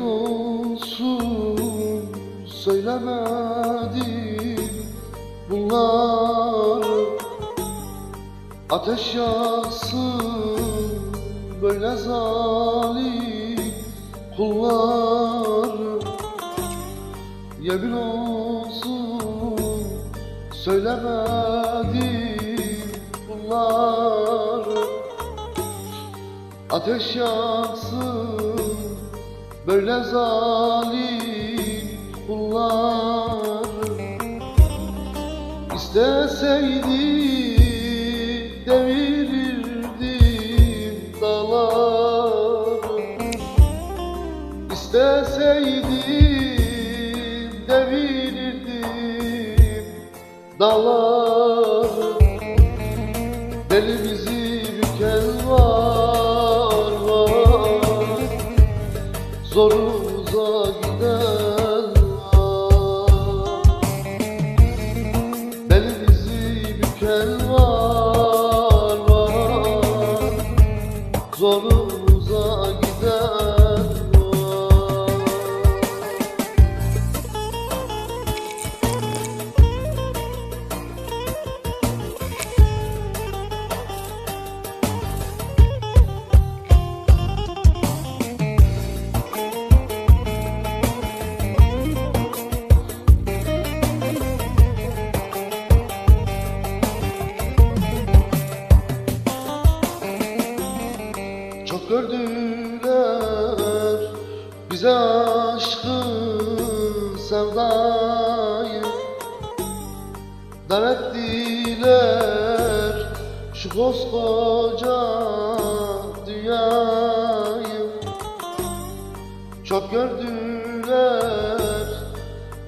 olsun söylemedim bunları. Ateş yaksın böyle zalim kulları Yemin olsun söylemedim bunları. Ateş yaksın böyle zalim kulları İsteseydim devirirdim dağları İsteseydim devirirdim dağları Zorumuza giden var Belimizi büken var var. Zorumuza gördüler bize aşkı sevdayı. Dar ettiler şu koskoca dünyayı. Çok gördüler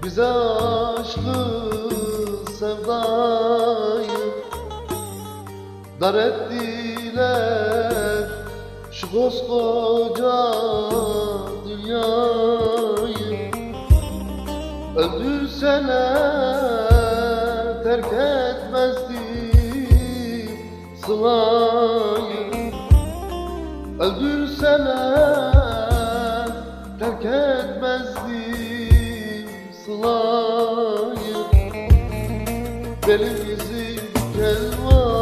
bize aşkı sevdayı. Dar ettiler şu koskoca dünyayı Öldürseler terk etmezdim sılayı Öldürseler terk etmezdim sılayı Belimizi diken var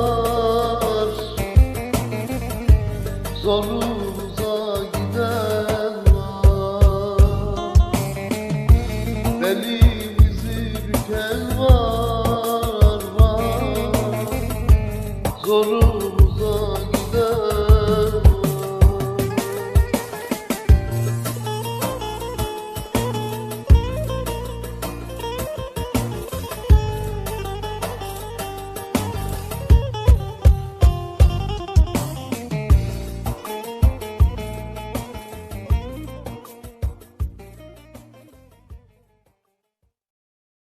Zorumuza giden var. Belimizi büken var var. Zorumuza